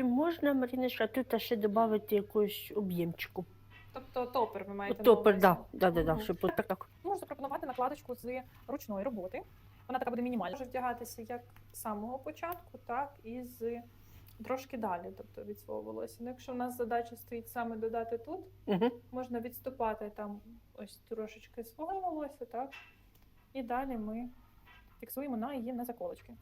Чи можна, Маріночка, тут ще додати якусь об'ємчику? Тобто топер ви маєте на Топер, увазі? да, да, да, да, Мгм. щоб от так, так. Можу запропонувати накладочку з ручної роботи. Вона така буде мінімальна. Може вдягатися як з самого початку, так і з трошки далі, тобто від свого волосся. Ну, якщо в нас задача стоїть саме додати тут, Угу. можна відступати там ось трошечки свого волосся, так? І далі ми фіксуємо на її на заколочки.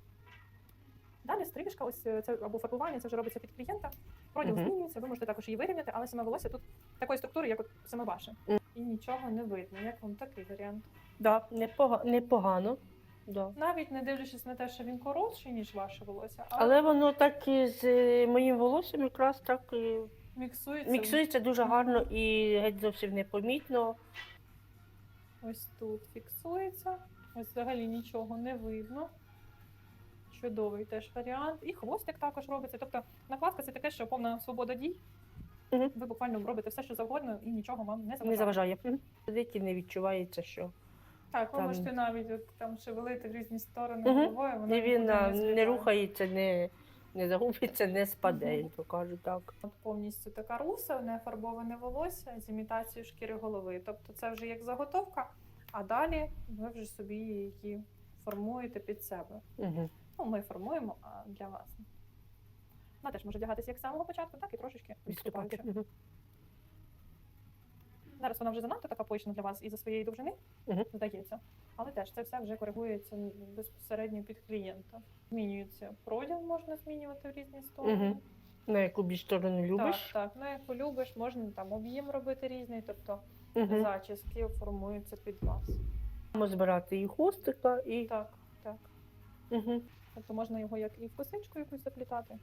Далі стрижка, ось е, це або фарбування, це вже робиться під клієнта. Проділ Мгм. змінюється, ви можете також її вирівняти, але саме волосся тут такої структури, як от саме ваше. І нічого не видно. Як вам такий варіант? Да, непога- непогано. Да. Навіть не дивлячись на те, що він коротший, ніж ваше волосся, але, Але воно так і з е, моїм волоссям якраз так і міксується. міксується дуже гарно і геть зовсім непомітно. Ось тут фіксується. Ось взагалі нічого не видно. Чудовий теж варіант. І хвостик також робиться. Тобто накладка це таке, що повна свобода дій. Мгм. Ви буквально робите все, що завгодно, і нічого вам не заважає. Не заважає. Мгм. Сидить не відчувається, що Так, ви Там- можете навіть от, там шевелити в різні сторони Мгм. головою. Воно і він не не рухається, не, не загубиться, не спаде, як то кажуть так. От повністю така руса, не фарбоване волосся з імітацією шкіри голови. Тобто це вже як заготовка, а далі ви вже собі її формуєте під себе. Угу. Ну, ми формуємо а для вас. Вона теж може вдягатися як з самого початку, так і трошечки відступаючи. Зараз вона вже занадто така пишна для вас і за своєї довжини, Мгм. здається. Але теж це все вже коригується безпосередньо під клієнта. Змінюється проділ, можна змінювати в різні сторони. Мгм. На яку більш сторону любиш? Так, так. Ну, яку любиш, можна там об'єм робити різний, тобто Угу. зачіски формуються під вас. Можемо збирати і хвостика, і. Так, так. Угу. Тобто можна його як і в косичку якусь заплітати.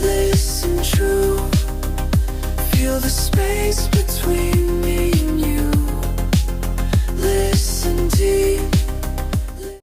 Listen true. Feel the space between